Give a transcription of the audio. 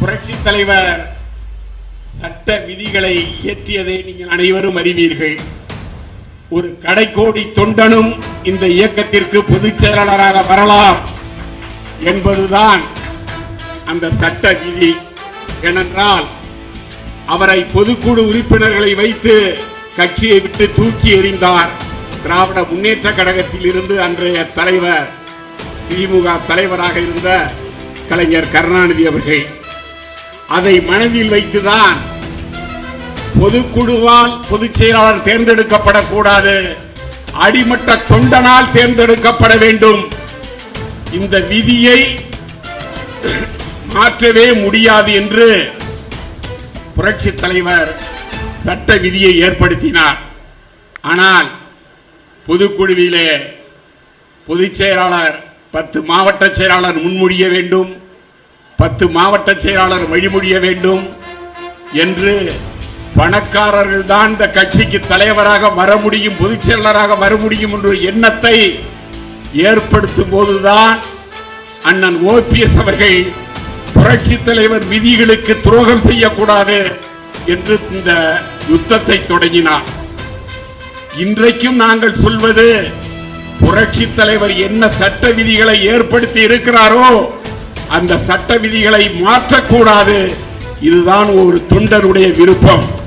புரட்சி தலைவர் சட்ட விதிகளை இயற்றியதை நீங்கள் அனைவரும் அறிவீர்கள். ஒரு கடைக்கோடி தொண்டனும் இந்த இயக்கத்திற்கு பொதுச் செயலாளராக வரலாம் என்பதுதான் அந்த சட்ட விதி. ஏனென்றால் அவரை பொதுக்குழு உறுப்பினர்களை வைத்து கட்சியை விட்டு தூக்கி எறிந்தார் திராவிட முன்னேற்ற கழகத்தில் இருந்து அன்றைய தலைவர் திமுக தலைவராக இருந்த கலைஞர் கருணாநிதி அவர்கள். அதை மனதில் வைத்துதான் பொதுக்குழுவால் பொதுச் செயலாளர் தேர்ந்தெடுக்கப்படக்கூடாது. அடிமட்ட தொண்டனால் தேர்ந்தெடுக்கப்பட வேண்டும். இந்த விதியை மாற்றவே முடியாது என்று புரட்சி தலைவர் சட்ட விதியை ஏற்படுத்தினார். ஆனால் பொதுக்குழுவிலே பொதுச் செயலாளர் பத்து மாவட்ட செயலாளர் முன்மொழிய வேண்டும். பத்து மாவட்ட செயலாளர் வழிமொழிய வேண்டும் என்று பணக்காரர்கள் தான் இந்த கட்சிக்கு தலைவராக வர முடியும் பொதுச் செயலாளராக வர முடியும் என்ற எண்ணத்தை ஏற்படுத்தும் போதுதான் அண்ணன் ஓபிஎஸ் அவர்கள் புரட்சி தலைவர் விதிகளுக்கு துரோகம் செய்யக்கூடாது என்று இந்த யுத்தத்தை தொடங்கினார். இன்றைக்கும் நாங்கள் சொல்வது புரட்சி தலைவர் என்ன சட்ட விதிகளை ஏற்படுத்தி இருக்கிறாரோ அந்த சட்ட விதிகளை மாற்றக்கூடாது. இதுதான் ஒரு தொண்டருடைய விருப்பம்.